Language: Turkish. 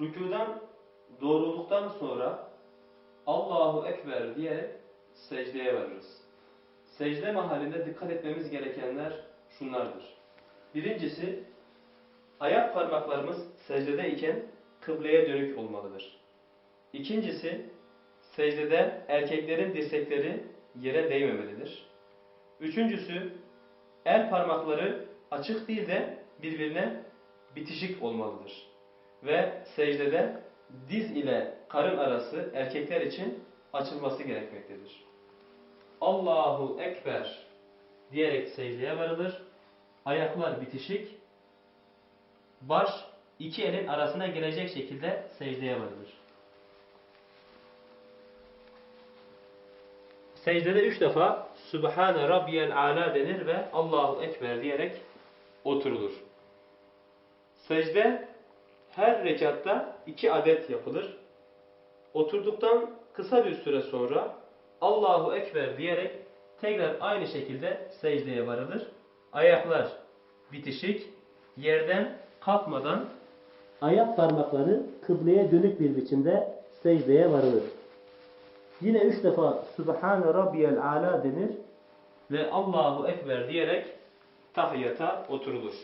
rükudan doğrulduktan sonra Allahu Ekber diyerek secdeye varırız. Secde mahallinde dikkat etmemiz gerekenler şunlardır. Birincisi, ayak parmaklarımız secdede iken kıbleye dönük olmalıdır. İkincisi, secdede erkeklerin dirsekleri yere değmemelidir. Üçüncüsü, el parmakları açık değil de birbirine bitişik olmalıdır. Ve secdede diz ile karın arası erkekler için açılması gerekmektedir. Allahu Ekber diyerek secdeye varılır. Ayaklar bitişik. Baş iki elin arasına gelecek şekilde secdeye varılır. Secdede üç defa Sübhane Rabbiyel Ala denir ve Allahu Ekber diyerek oturulur. Secde her rekatta iki adet yapılır. Oturduktan kısa bir süre sonra Allahu Ekber diyerek tekrar aynı şekilde secdeye varılır. Ayaklar bitişik, yerden kalkmadan Ayak parmakları kıbleye dönük bir biçimde secdeye varılır. Yine üç defa Sübhane Rabbiyel Ala denir. ve Allahu Ekber diyerek tahiyyata oturulur.